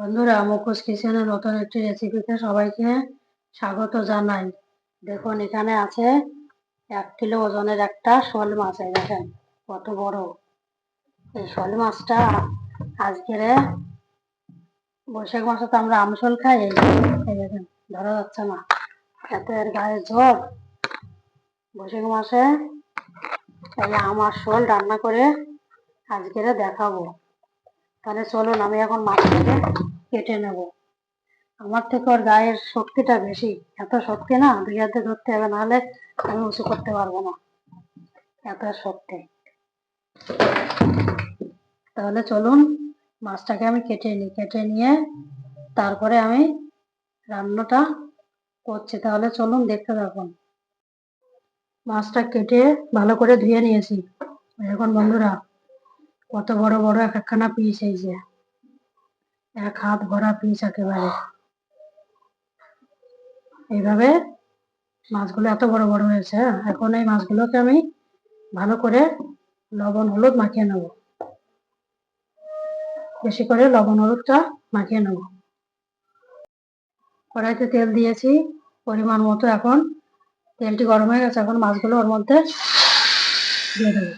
বন্ধুরা, মুখোশ কিচেনের নতুন একটি রেসিপিতে সবাইকে স্বাগত জানাই। দেখুন, এখানে আছে এক কিলো ওজনের একটা শোল মাছ দেখেন, কত বড়। এই শোল মাছটা আজকের বৈশাখ মাসে তো আমরা আমশোল খাই, এই দেখেন ধরা যাচ্ছে না। এত এর গায়ে ঝোল। বৈশাখ মাসে এই আমার শোল রান্না করে আজকের দেখাবো। তাহলে চলুন, আমি এখন মাছটাকে কেটে নেব। আমার থেকে ওর গায়ের শক্তিটা বেশি। এত শক্তি না, দুই হাতে ধরতে হবে, নাহলে আমি উঁচু করতে পারব না। এত শক্তি। তাহলে চলুন, মাছটাকে আমি কেটে নিই। কেটে নিয়ে তারপরে আমি রান্নাটা করছি। তাহলে চলুন, দেখতে থাকুন। মাছটা কেটে ভালো করে ধুয়ে নিয়েছি। এখন বন্ধুরা, কত বড় বড় এক একখানা পিস এই যে। এক হাত ভরা পিস একেবারে। এইভাবে মাছগুলো এত বড় বড় হয়েছে হ্যাঁ? এখন এই মাছগুলোকে আমি ভালো করে লবণ, হলুদ মাখিয়ে নেব। বেশি করে লবণ, হলুদটা মাখিয়ে নেব। কড়াইতে তেল দিয়েছি, পরিমাণ মতো এখন। তেলটি গরম হয়ে গেছে, এখন মাছগুলো ওর মধ্যে দিয়ে দেবো।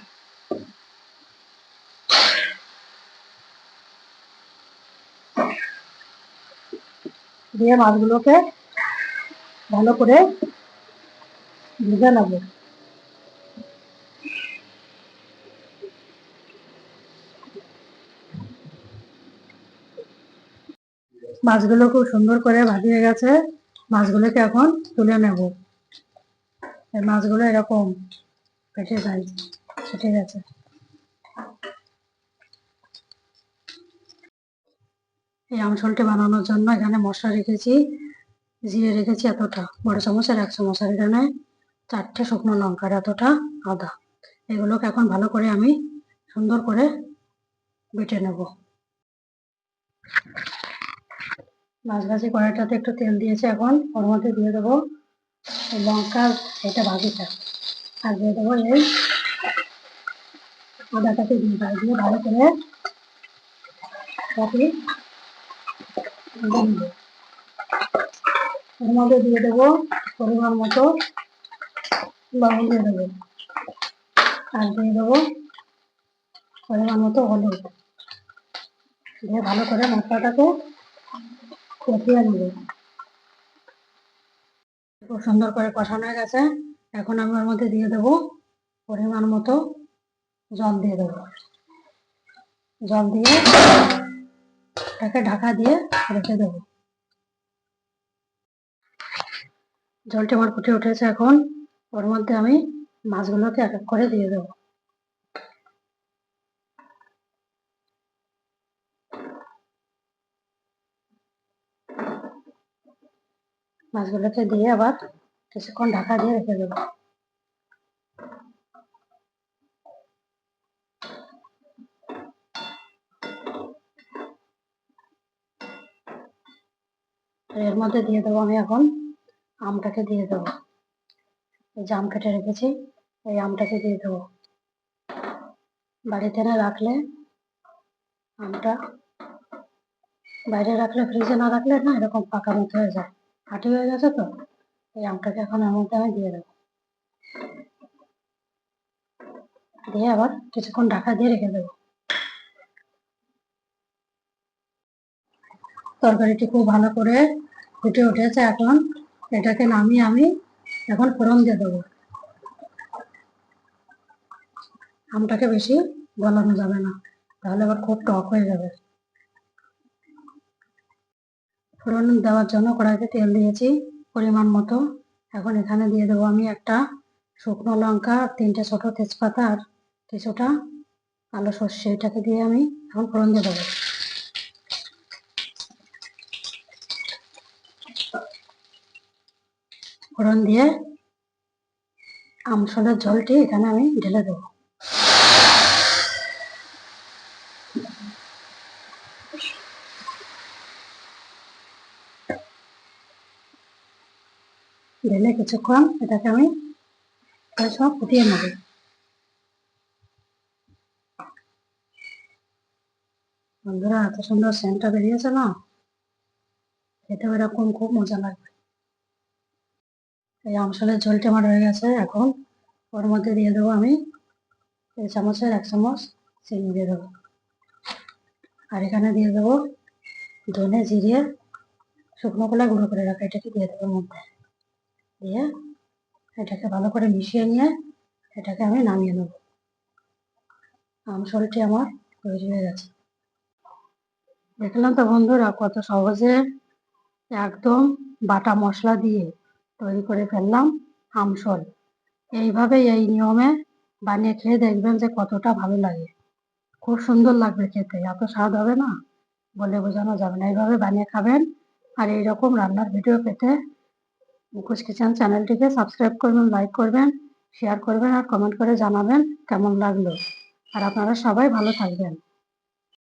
দিয়ে মাছগুলোকে ভালো করে ভেজে নেব। মাছগুলো খুব সুন্দর করে ভাজিয়ে গেছে। মাছগুলোকে এখন তুলে নেব। মাছগুলো এরকম ফেটে যায়, ফেটে গেছে। আমসলটি বানানোর জন্য এখানে মশলা রেখেছি, জিরে রেখেছি এতটা। বড় চামচের এক চামচ আর এখানে চারটে শুকনো লঙ্কার এতটা আদা। এগুলোকে এখন ভালো করে আমি সুন্দর করে বেটে নেব। মাছ ভাজি কড়াইটাতে একটু তেল দিয়েছি এখন, ওর মধ্যে দিয়ে দেবো লঙ্কা এটা ভাজিটা আর দিয়ে দেবো এই আদাটাকে দিয়ে ভালো করে এর মধ্যে দিয়ে দেবো পরিমাণ মতো লবণ দিয়ে দেবো। আর দিয়ে দেবো পরিমাণ মতো হলুদ। দিয়ে ভালো করে মশলাটাকে কষিয়ে নেব। খুব সুন্দর করে কষানো হয়ে গেছে। এখন আমি ওর মধ্যে দিয়ে দেবো পরিমাণ মতো জল দিয়ে দেবো। জল দিয়ে এটাকে ঢাকা দিয়ে রেখে দেবো। জলটা আমার ফুটে উঠেছে এখন। ওর মধ্যে আমি মাছগুলোকে এক এক করে দিয়ে দেবো। মাছগুলোকে দিয়ে আবার কিছুক্ষণ ঢাকা দিয়ে রেখে দেবো। এর মধ্যে দিয়ে দেবো আমি এখন আমটাকে দিয়ে দেবো। যে আম কেটে রেখেছি, এই আমটাকে দিয়ে দেবো। বাড়িতে না রাখলে আমটা, বাইরে রাখলে ফ্রিজে না রাখলে না এরকম পাকা মতো হয়ে যায়। ফাটি হয়ে গেছে তো, এই আমটাকে এখন এর মধ্যে আমি দিয়ে দেবো। দিয়ে আবার কিছুক্ষণ ঢাকা দিয়ে রেখে দেবো। তরকারিটি খুব ভালো করে ফুটে উঠেছে এখন। এটাকে নামিয়ে আমি এখন ফোড়ন দিয়ে দেবো। আমটাকে বেশি গলানো যাবে না, তাহলে আবার খুব টক হয়ে যাবে। ফোড়ন দেওয়ার জন্য কড়াইতে তেল দিয়েছি পরিমাণ মতো। এখন এখানে দিয়ে দেবো আমি একটা শুকনো লঙ্কা, তিনটে ছোট তেজপাতা আর কিছুটা কালো সর্ষে। এটাকে দিয়ে আমি এখন ফোড়ন দিয়ে দেবো। ফোড়ন দিয়ে আমসলের জলটি এখানে আমি ঢেলে দেবো। ঢেলে কিছুক্ষণ এটাকে আমি সব ফুটিয়ে নেব। বন্ধুরা, এত সুন্দর সেন্টটা বেরিয়েছে না? খেতে এরকম খুব মজা লাগবে। এই আমসলের ঝোলটা আমার হয়ে গেছে, এখন ওর মধ্যে দিয়ে দেবো আমি এই চামচের এক চামচ চিনি দিয়ে দেবো। আর এখানে দিয়ে দেবো ধনে জিরিয়ে শুকনো কলা গুঁড়ো করে রাখা, এটাকে দিয়ে দেবো মধ্যে। দিয়ে এটাকে ভালো করে মিশিয়ে নিয়ে এটাকে আমি নামিয়ে নেব। আমসলটি আমার তৈরি হয়ে গেছে। দেখলাম তো বন্ধুরা কত সহজে একদম বাটা মশলা দিয়ে তৈরি করে ফেললাম আমসল এইভাবে এই নিয়মে বানিয়ে খেয়ে দেখবেন যে কতটা ভালো লাগে। খুব সুন্দর লাগবে খেতে, এত স্বাদ হবে না? বলে বোঝানো যাবে না। এইভাবে বানিয়ে খাবেন আর এইরকম রান্নার ভিডিও পেতে মুখোশ কিচেন চ্যানেলটিকে সাবস্ক্রাইব করবেন, লাইক করবেন, শেয়ার করবেন আর কমেন্ট করে জানাবেন কেমন লাগল। আর আপনারা সবাই ভালো থাকবেন।